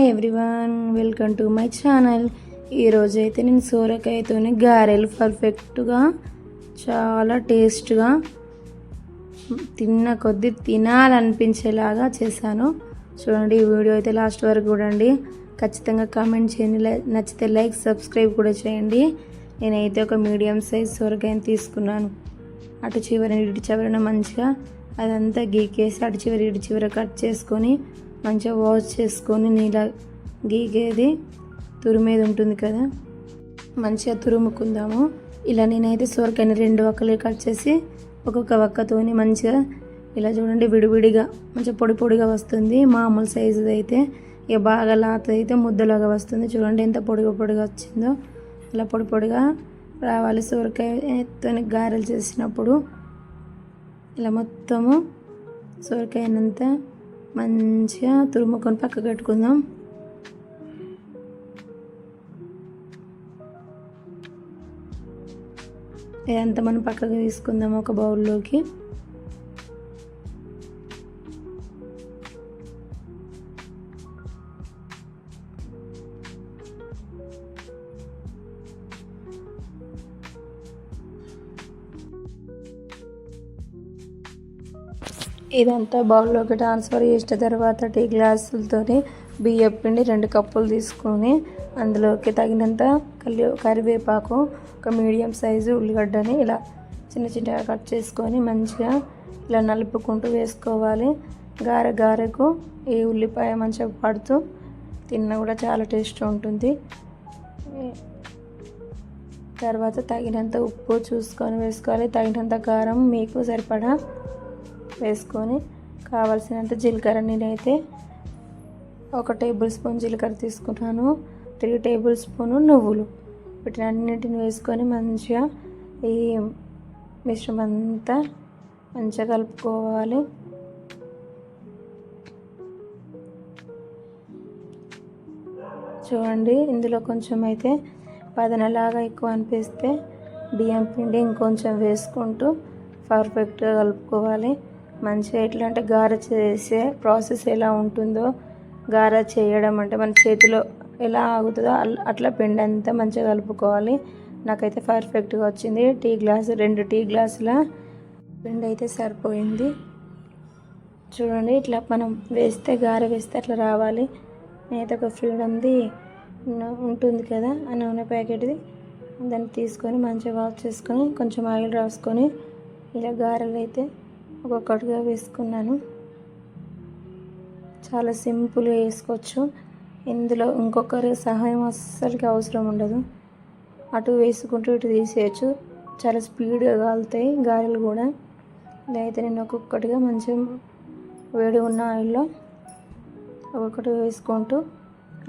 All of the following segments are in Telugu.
Hi everyone welcome to my channel ఈరోజు అయితే నేను సోరకాయతోని గారెలు పర్ఫెక్ట్గా చాలా టేస్ట్గా తిన్న కొద్దీ తినాలనిపించేలాగా చేశాను. చూడండి ఈ వీడియో అయితే లాస్ట్ వరకు చూడండి. ఖచ్చితంగా కామెంట్ చేయండి నచ్చితే లైక్ సబ్స్క్రైబ్ కూడా చేయండి. నేనైతే ఒక మీడియం సైజ్ సొరకాయని తీసుకున్నాను. అటు చివరిని ఇటు చివరన మంచిగా అదంతా గీకేసి అటు చివరి ఇటు చివర కట్ చేసుకొని మంచిగా వాష్ చేసుకొని నీళ్ళ గీకేది తురిమేది ఉంటుంది కదా? మంచిగా తురుముకుందాము. ఇలా నేనైతే సొరకాయని రెండు వక్కలు కట్ చేసి ఒక్కొక్క వక్కతోని మంచిగా ఇలా చూడండి విడివిడిగా మంచిగా పొడి పొడిగా వస్తుంది. మామూలు సైజుది అయితే ఇక బాగా లాత అయితే ముద్దలాగా వస్తుంది. చూడండి ఎంత పొడిగా పొడిగా వచ్చిందో. ఇలా పొడి పొడిగా రావాలి. సొరకాయతో గారెలు చేసినప్పుడు ఇలా మొత్తము సొరకాయనంతా మంచిగా తురుముకొని పక్క కట్టుకుందాం. ఇదంతా మనం పక్కకు తీసుకుందాం ఒక బౌల్లోకి. ఇదంతా బౌల్లోకి ట్రాన్స్ఫర్ చేసిన తర్వాత టీ గ్లాసులతోని బియ్యం పిండి రెండు కప్పులు తీసుకొని అందులోకి తగినంత కలి కరివేపాకు ఒక మీడియం సైజు ఉల్లిగడ్డని ఇలా చిన్న చిన్నగా కట్ చేసుకొని మంచిగా ఇలా నలుపుకుంటూ వేసుకోవాలి. గారె గారెకు ఈ ఉల్లిపాయ మంచిగా పడుతూ తిన్న కూడా చాలా టేస్ట్ ఉంటుంది. తర్వాత తగినంత ఉప్పు చూసుకొని వేసుకోవాలి. తగినంత కారం మీకు సరిపడా వేసుకొని కావలసినంత జీలకర్ర నేనైతే ఒక టేబుల్ స్పూన్ జీలకర్ర తీసుకున్నాను. త్రీ టేబుల్ స్పూన్ నువ్వులు. వీటిని అన్నింటిని వేసుకొని మంచిగా ఈ మిశ్రమం అంతా మంచిగా కలుపుకోవాలి. చూడండి ఇందులో కొంచెం అయితే పదనలాగా ఎక్కువ అనిపిస్తే బియ్యం పిండి ఇంకొంచెం వేసుకుంటూ పర్ఫెక్ట్గా కలుపుకోవాలి. మంచిగా ఎట్లా అంటే గార చేసే ప్రాసెస్ ఎలా ఉంటుందో గార చేయడం అంటే మన చేతిలో ఎలా ఆగుతుందో అట్లా పిండి అంతా మంచిగా కలుపుకోవాలి. నాకైతే పర్ఫెక్ట్గా వచ్చింది. టీ గ్లాసు రెండు టీ గ్లాసుల పిండి అయితే సరిపోయింది. చూడండి ఇట్లా మనం వేస్తే గారె వేస్తే అట్లా రావాలి. నేత ఒక ఫ్రీడమ్ది ఉంటుంది కదా ఆ నూనె ప్యాకెట్ది దాన్ని తీసుకొని మంచిగా వాష్ చేసుకొని కొంచెం ఆయిల్ రాసుకొని ఇలా గారెలు అయితే ఒక్కొక్కటిగా వేసుకున్నాను. చాలా సింపుల్గా వేసుకోవచ్చు. ఇందులో ఇంకొకరి సహాయం అస్సలకి అవసరం ఉండదు. అటు వేసుకుంటూ ఇటు తీసేయచ్చు. చాలా స్పీడ్గా కాలుతాయి గారెలు కూడా. ఇలా అయితే నేను ఒక్కొక్కటిగా మంచిగా వేడి ఉన్న ఆయిల్లో ఒక్కొక్కటి వేసుకుంటూ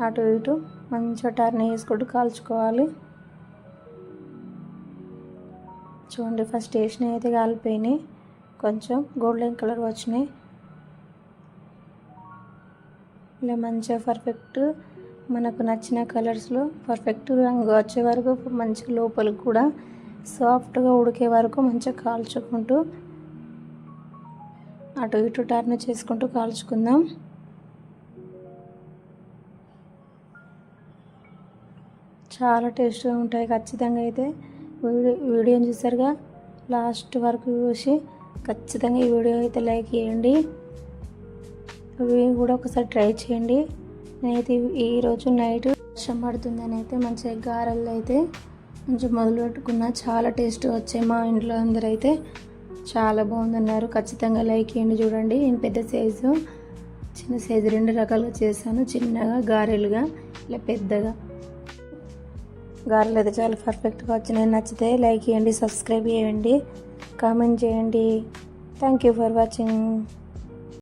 అటు ఇటు మంచిగా టర్న్ వేసుకుంటూ కాల్చుకోవాలి. చూడండి ఫస్ట్ వేసినవి అయితే కాలిపోయినాయి. కొంచెం గోల్డెన్ కలర్ వచ్చినాయి. ఇలా మంచిగా పర్ఫెక్ట్ మనకు నచ్చిన కలర్స్లో పర్ఫెక్ట్ రంగు వచ్చే వరకు మంచిగా లోపలికి కూడా సాఫ్ట్గా ఉడికే వరకు మంచిగా కాల్చుకుంటూ అటు ఇటు టర్న్ చేసుకుంటూ కాల్చుకుందాం. చాలా టేస్ట్గా ఉంటాయి ఖచ్చితంగా అయితే. వీడియో వీడియోని చూసారుగా? లాస్ట్ వరకు చూసి ఖచ్చితంగా ఈ వీడియో అయితే లైక్ చేయండి. అవి కూడా ఒకసారి ట్రై చేయండి. నేనైతే ఈరోజు నైట్ వర్షం పడుతుందని అయితే మంచిగా గారెలు అయితే మంచిగా మొదలు పెట్టుకున్న. చాలా టేస్ట్ వచ్చాయి మా ఇంట్లో అందరూ అయితే. చాలా బాగుందన్నారు. ఖచ్చితంగా లైక్ చేయండి చూడండి. నేను పెద్ద సైజు చిన్న సైజు రెండు రకాలుగా చేశాను. చిన్నగా గారెలుగా ఇలా పెద్దగా. గారెలు అయితే చాలా పర్ఫెక్ట్గా వచ్చినాయి. నచ్చితే లైక్ చేయండి సబ్స్క్రైబ్ చేయండి. కామెంట్ చేయండి. Thank you for watching